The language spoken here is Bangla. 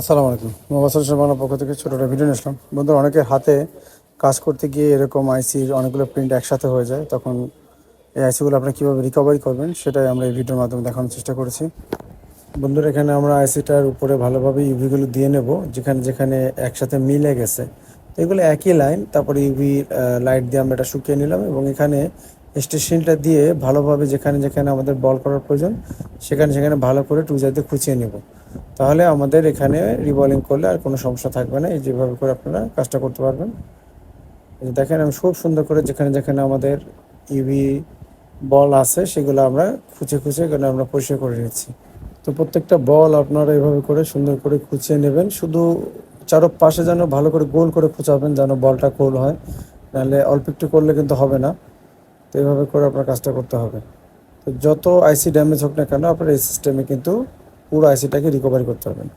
আসসালামু আলাইকুম। মোবাইল বাংলা পক্ষ থেকে ছোটো একটা ভিডিও নিয়েছিলাম বন্ধুরা, অনেকের হাতে কাজ করতে গিয়ে এরকম আইসির অনেকগুলো প্রিন্ট একসাথে হয়ে যায়। তখন এই আইসিগুলো আপনি কীভাবে রিকভারি করবেন, সেটাই আমরা এই ভিডিওর মাধ্যমে দেখানোর চেষ্টা করেছি। বন্ধুরা, এখানে আমরা আইসিটার উপরে ভালোভাবে ইউভিগুলো দিয়ে নেব, যেখানে যেখানে একসাথে মিলে গেছে। এগুলো একই লাইন তারপরে ইউভি লাইট দিয়ে আমরা এটা শুকিয়ে নিলাম এবং এখানে স্টেশনটা দিয়ে ভালোভাবে যেখানে যেখানে আমাদের বল করার প্রয়োজন, সেখানে সেখানে ভালো করে টু টুজাতে খুঁচিয়ে নেব। তাহলে আমাদের এখানে রিবলিং করলে আর কোনো সমস্যা থাকবে না। এই যেভাবে করে আপনারা কাজটা করতে পারবেন। দেখেন, আমি খুব সুন্দর করে যেখানে যেখানে আমাদের ইভি বল আছে, সেগুলো আমরা খুঁচে খুঁচে এখানে আমরা পরিষ্কার করে নিচ্ছি। তো প্রত্যেকটা বল আপনারা এভাবে করে সুন্দর করে খুঁচিয়ে নেবেন। শুধু চারো পাশে যেন ভালো করে গোল করে খুঁচাবেন যেন বলটা গোল হয়। নাহলে অল্প একটু করলে কিন্তু হবে না। তো এইভাবে করে আপনার কাজটা করতে হবে। তো যত আইসি ড্যামেজ হোক না কেন, আপনার এই সিস্টেমে কিন্তু পুরো আইসিটাকে রিকভারি করতে পারবেন